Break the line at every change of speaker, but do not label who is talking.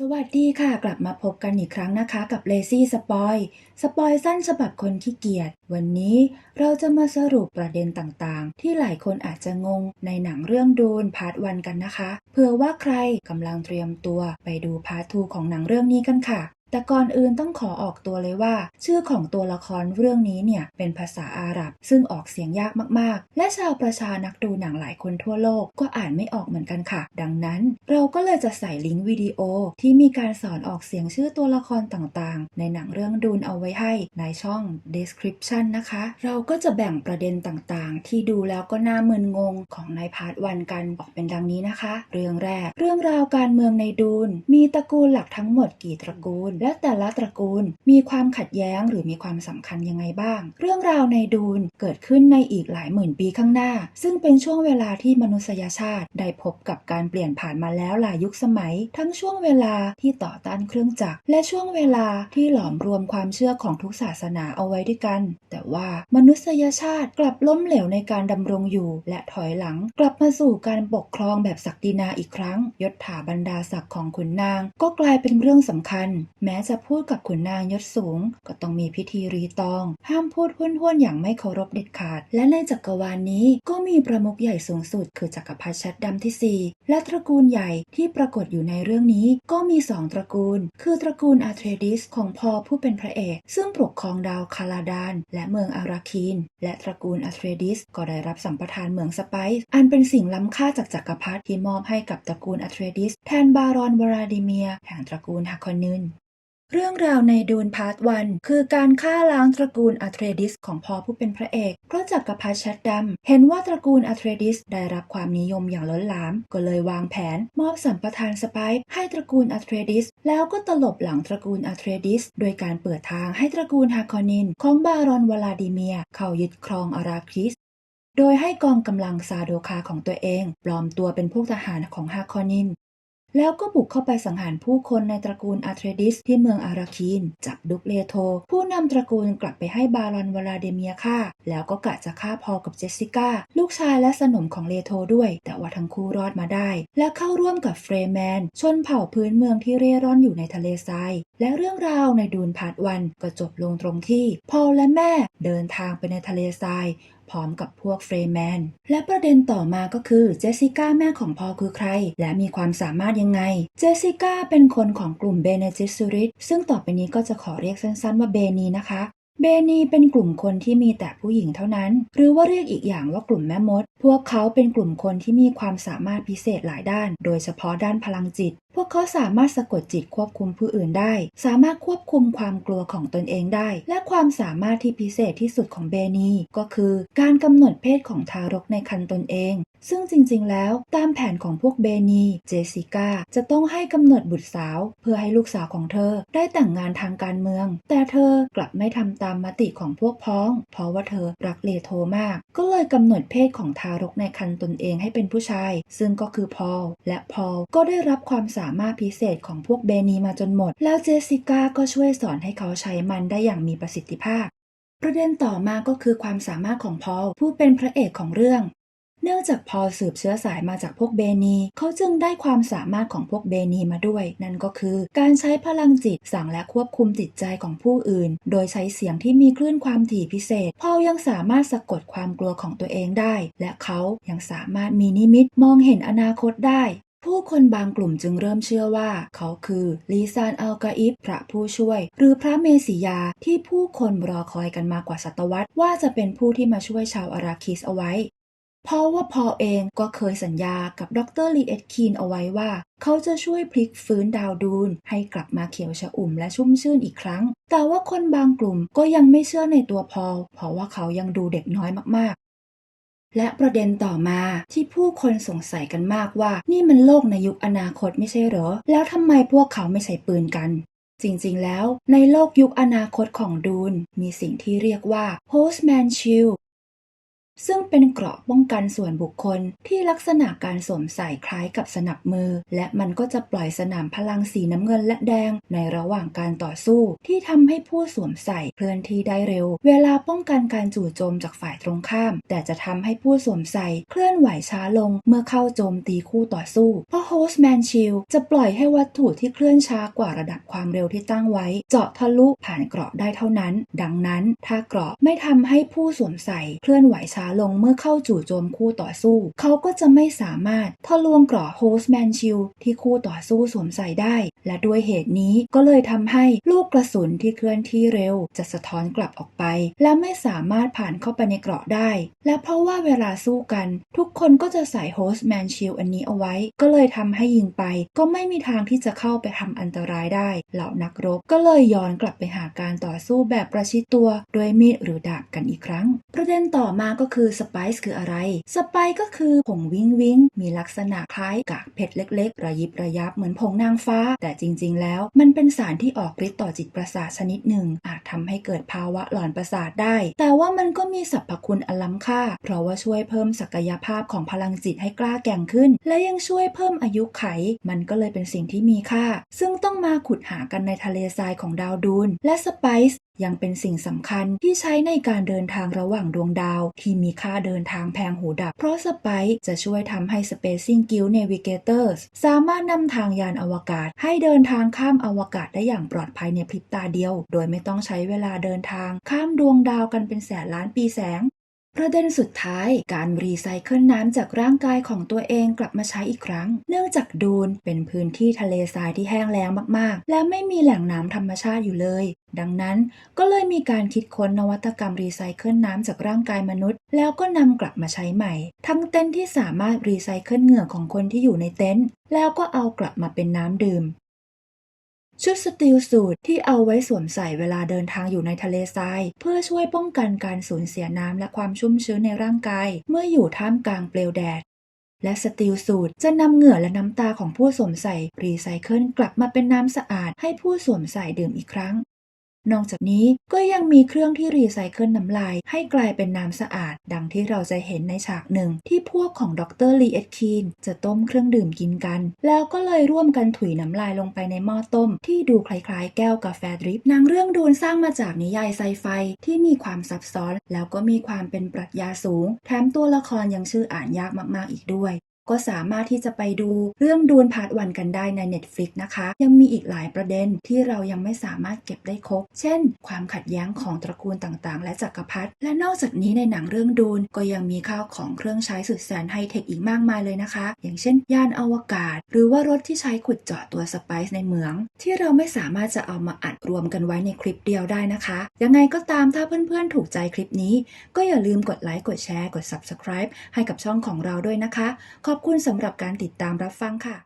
สวัสดีค่ะ กลับมาพบกันอีกครั้งนะคะกับ Lazy Spoil สปอยสั้นฉบับคนขี้เกียจ วันนี้เราจะมาสรุปประเด็นต่างๆ ที่หลายคนอาจจะงงในหนังเรื่องดูนพาร์ทวันกันนะคะ เผื่อว่าใครกำลังเตรียมตัวไปดูพาร์ททูของหนังเรื่องนี้กันค่ะ แต่ก่อนอื่นต้องขอออกตัวเลยว่า ชื่อของตัวละครเรื่องนี้เนี่ยเป็นภาษาอาหรับ ซึ่งออกเสียงยากมากๆ และชาวประชานักดูหนังหลายคนทั่วโลกก็อ่านไม่ออกเหมือนกันค่ะ ดังนั้น เราก็เลยจะใส่ลิงก์วิดีโอที่มีการสอนออกเสียงชื่อตัวละครต่างๆ ในหนังเรื่องดูนเอาไว้ให้ในช่อง description นะคะ เราก็จะแบ่งประเด็นต่างๆ ที่ดูแล้วก็น่ามึนงงของในพาร์ทวันกันออกเป็นดังนี้นะคะ เรื่องแรก เรื่องราวการเมืองในดูนมีตระกูลหลักทั้งหมดกี่ตระกูลและแต่ละตระกูล มีความขัดแย้งหรือมีความสำคัญยังไงบ้าง เรื่องราวในดูนเกิดขึ้นในอีกหลายหมื่นปีข้างหน้า ซึ่งเป็นช่วงเวลาที่มนุษยชาติ ได้พบกับการเปลี่ยนผ่านมาแล้วหลายยุคสมัย ทั้งช่วงเวลาที่ต่อต้านเครื่องจักร และช่วงเวลาที่หลอมรวมความเชื่อของทุกศาสนาเอาไว้ด้วยกัน แต่ว่ามนุษยชาติกลับล้มเหลวในการดำรงอยู่ และถอยหลังกลับมาสู่การปกครองแบบศักดินาอีกครั้ง ยศถาบรรดาศักดิ์ของขุนนาง ก็กลายเป็นเรื่องสำคัญแม้จะพูดกับขุนนางยศสูง ก็ต้องมีพิธีรีตอง ห้ามพูดห้วนๆอย่างไม่เคารพเด็ดขาด และในจักรวาลนี้ก็มีประมุขใหญ่สูงสุด คือจักรพรรดิชัดดำที่ 4 และตระกูลใหญ่ที่ปรากฏอยู่ในเรื่องนี้ ก็มีสองตระกูล คือตระกูลอาเทรดิสของพอผู้เป็นพระเอก ซึ่งปกครองดาวคาลาดาน และเมืองอาราคีน และตระกูลอาเทรดิสก็ได้รับสัมปทานเมืองสไปซ์อันเป็นสิ่งล้ำค่าจากจักรพรรดิที่มอบให้กับตระกูลอาเทรดิสแทนบารอนวลาดิเมียแห่งตระกูลฮาคอนึน เรื่องราวในดูนพาร์ทวันคือการฆ่าล้างตระกูลอัเทรดิสของพอผู้เป็นพระเอกเพราะจักรพรรดิชัดดำเห็นว่าตระกูลอัเทรดิสได้รับความนิยมอย่างล้นหลาม ก็เลยวางแผน มอบสัมปทานสไปซ์ให้ตระกูลอัเทรดิส แล้วก็ตลบหลังตระกูลอัเทรดิส โดยการเปิดทางให้ตระกูลฮาคอนิน ของบารอนวลาดิเมีย เข้ายึดครองอาราคริสโดยให้กองกำลังซาโดคาของตัวเอง ปลอมตัวเป็นพวกทหารของฮาคอนิน แล้วก็บุกเข้าไปสังหารผู้คนในตระกูลอาเทรดิสที่เมืองอาราคีน จับดุกเลโท ผู้นำตระกูลกลับไปให้บารอนวลาเดเมียฆ่า แล้วก็กะจะฆ่าพอกับเจสสิก้า ลูกชายและสนมของเลโทด้วย แต่ว่าทั้งคู่รอดมาได้ และเข้าร่วมกับเฟรแมน ชนเผ่าพื้นเมืองที่เร่ร่อนอยู่ในทะเลทราย และเรื่องราวในดูนพาร์ทวันก็จบลงตรงที่พอลและแม่เดินทางไปในทะเลทราย พร้อมกับพวกเฟรแมน และประเด็นต่อมาก็คือเจสสิก้าแม่ของพอคือใคร และมีความสามารถยังไง เจสสิก้าเป็นคนของกลุ่มเบเนจิสุริตซึ่งต่อไปนี้ก็จะขอเรียกสั้นๆว่าเบนีนะคะเบนีเป็นกลุ่มคนที่มีแต่ผู้หญิงเท่านั้น หรือว่าเรียกอีกอย่างว่ากลุ่มแม่มด พวกเขาเป็นกลุ่มคนที่มีความสามารถพิเศษหลายด้าน โดยเฉพาะด้านพลังจิต พวกเขาสามารถสะกดจิตควบคุมผู้อื่นได้ สามารถควบคุมความกลัวของตนเองได้ และความสามารถที่พิเศษที่สุดของเบนีก็คือ การกำหนดเพศของทารกในครรภ์ตนเอง ซึ่งจริงๆ แล้ว ตามแผนของพวกเบนี เจสิก้า จะต้องให้กำเนิดบุตรสาว เพื่อให้ลูกสาวของเธอ ได้แต่งงานทางการเมือง แต่เธอกลับไม่ทำตามมติของพวกพ้อง เพราะว่าเธอรักเลโทมาก ก็เลยกำหนดเพศของทารกในครรภ์ตนเองให้เป็นผู้ชาย ซึ่งก็คือพอลและพอลก็ได้รับความสาามารถพิเศษของพวกเบนีมาจนหมด แล้วเจสสิก้าก็ช่วยสอนให้เขาใช้มันได้อย่างมีประสิทธิภาพ ประเด็นต่อมาก็คือความสามารถของพอลผู้เป็นพระเอกของเรื่อง เนื่องจากพอลสืบเชื้อสายมาจากพวกเบนีเขาจึงได้ความสามารถของพวกเบนีมาด้วย นั่นก็คือ การใช้พลังจิตสั่งและควบคุมจิตใจของผู้อื่น โดยใช้เสียงที่มีคลื่นความถี่พิเศษ พอลยังสามารถสะกดความกลัวของตัวเองได้ และเขายังสามารถมีนิมิตมองเห็นอนาคตได้ ผู้คนบางกลุ่มจึงเริ่มเชื่อว่า เขาคือลีซานอัลกาอิฟพระผู้ช่วย หรือพระเมสิยาที่ผู้คนรอคอยกันมากว่าศตวรรษ ว่าจะเป็นผู้ที่มาช่วยชาวอาราคิสเอาไว้ เพราะว่าพอเองก็เคยสัญญากับดรลีเอ็ดคีนเอาไว้ว่า เขาจะช่วยพลิกฟื้นดาวดูนให้กลับมาเขียวชอุ่มและชุ่มชื่นอีกครั้ง แต่ว่าคนบางกลุ่มก็ยังไม่เชื่อในตัวพอลเพราะว่าเขายังดูเด็กน้อยมากๆ และประเด็นต่อมาที่ผู้คนสงสัยกันมากว่า นี่มันโลกในยุคอนาคตไม่ใช่เหรอ แล้วทำไมพวกเขาไม่ใช้ปืนกัน จริงๆแล้วในโลกยุคอนาคตของดูน มีสิ่งที่เรียกว่า Postman Shield ซึ่งเป็นเกราะป้องกันส่วนบุคคลที่ลักษณะการสวมใส่คล้ายกับสนับมือ และมันก็จะปล่อยสนามพลังสีน้ำเงินและแดง ในระหว่างการต่อสู้ ที่ทำให้ผู้สวมใส่เคลื่อนที่ได้เร็ว เวลาป้องกันการจู่โจมจากฝ่ายตรงข้าม แต่จะทำให้ผู้สวมใส่เคลื่อนไหวช้าลงเมื่อเข้าโจมตีคู่ต่อสู้เพราะ Hostman Shield จะปล่อยให้วัตถุที่เคลื่อนช้ากว่าระดับความเร็วที่ตั้งไว้ เจาะทะลุผ่านเกราะได้เท่านั้น ดังนั้น ถ้าเกราะไม่ทำให้ผู้สวมใส่เคลื่อนไหวช้าลงเมื่อเข้าจู่โจมคู่ต่อสู้ เขาก็จะไม่สามารถทะลวงเกราะ Hostman Shield ที่คู่ต่อสู้สวมใส่ได้ และด้วยเหตุนี้ก็เลยทำให้ลูกกระสุนที่เคลื่อนที่เร็ว จะสะท้อนกลับออกไป และไม่สามารถผ่านเข้าไปในเกราะได้ และเพราะว่าเวลาสู้กัน ทุกคนก็จะใส่ Hostman Shield อันนี้เอาไว้ ก็เลยทำให้ยิงไป ก็ไม่มีทางที่จะเข้าไปทำอันตรายได้ เหล่านักรบก็เลยย้อนกลับไปหาการต่อสู้แบบประชิดตัว ด้วยมีดหรือดาบกันอีกครั้ง ประเด็นต่อมาก็คือคือสไปซ์คืออะไร สไปซ์ก็คือผงวิ้งวิ้งมีลักษณะคล้ายกากเพชรเล็ก ๆ ระยิบระยับเหมือนผงนางฟ้า แต่จริง ๆ แล้วมันเป็นสารที่ออกฤทธิ์ต่อจิตประสาทชนิดหนึ่ง อาจทำให้เกิดภาวะหลอนประสาทได้ แต่ว่ามันก็มีสรรพคุณอันล้ำค่า เพราะว่าช่วยเพิ่มศักยภาพของพลังจิตให้กล้าแกร่งขึ้น และยังช่วยเพิ่มอายุไข มันก็เลยเป็นสิ่งที่มีค่า ซึ่งต้องมาขุดหากันในทะเลทรายของดาวดูนและสไปซ์ ยังเป็นสิ่งสำคัญที่ใช้ในการเดินทางระหว่างดวงดาว ที่มีค่าเดินทางแพงหูดับ เพราะสไปซ์จะช่วยทำให้ Spacing Guild Navigators สามารถนำทางยานอวกาศ ให้เดินทางข้ามอวกาศได้อย่างปลอดภัยในพริบตาเดียว โดยไม่ต้องใช้เวลาเดินทาง ข้ามดวงดาวกันเป็นแสนล้านปีแสงประเด็นสุดท้ายการรีไซเคิลน้ำจากร่างกายของตัวเองกลับมาใช้อีกครั้ง เนื่องจากดูนเป็นพื้นที่ทะเลทรายที่แห้งแล้งมากๆ และไม่มีแหล่งน้ำธรรมชาติอยู่เลย ดังนั้น ก็เลยมีการคิดค้นนวัตกรรมรีไซเคิลน้ำจากร่างกายมนุษย์ แล้วก็นำกลับมาใช้ใหม่ ทั้งเต็นท์ที่สามารถรีไซเคิลเหงื่อของคนที่อยู่ในเต็นท์แล้วก็เอากลับมาเป็นน้ำดื่มชุดสตีลสูทที่เอาไว้สวมใส่เวลาเดินทางอยู่ในทะเลทราย เพื่อช่วยป้องกันการสูญเสียน้ำและความชุ่มชื้นในร่างกาย เมื่ออยู่ท่ามกลางเปลวแดด และสตีลสูทจะนำเหงื่อและน้ำตาของผู้สวมใส่รีไซเคิลกลับมาเป็นน้ำสะอาดให้ผู้สวมใส่ดื่มอีกครั้ง นอกจากนี้ก็ยังมีเครื่องที่รีไซเคิลน้ำลาย ให้กลายเป็นน้ำสะอาด ดังที่เราจะเห็นในฉากหนึ่ง ที่พวกของดรลีเอ็ดคีนจะต้มเครื่องดื่มกินกัน แล้วก็เลยร่วมกันถุยน้ำลายลงไปในหม้อต้ม ที่ดูคล้ายๆ แก้วกาแฟดริปนังเรื่องดูนสร้างมาจากนิยายไซไฟที่มีความซับซ้อน แล้วก็มีความเป็นปรัชญาสูง แถมตัวละครยังชื่ออ่านยากมากๆอีกด้วย ก็สามารถที่จะไปดูเรื่องดูนพาร์ทวันกันได้ใน Netflix นะคะ ยังมีอีกหลายประเด็นที่เรายังไม่สามารถเก็บได้ครบ เช่น ความขัดแย้งของตระกูลต่างๆ และจักรพรรดิและนอกจากนี้ในหนังเรื่องดูนก็ยังมีข้าวของเครื่องใช้สุดแสนไฮเทคอีกมากมายเลยนะคะ อย่างเช่น ยานอวกาศ หรือว่ารถที่ใช้ขุดเจาะตัวสไปซ์ในเมือง ที่เราไม่สามารถจะเอามาอัดรวมกันไว้ในคลิปเดียวได้นะคะ ยังไงก็ตามถ้าเพื่อนๆถูกใจคลิปนี้ ก็อย่าลืมกดไลค์กดแชร์กด Subscribe ให้กับช่องของเราด้วยนะคะขออบคุณสำหรับการติดตามรับฟังค่ะ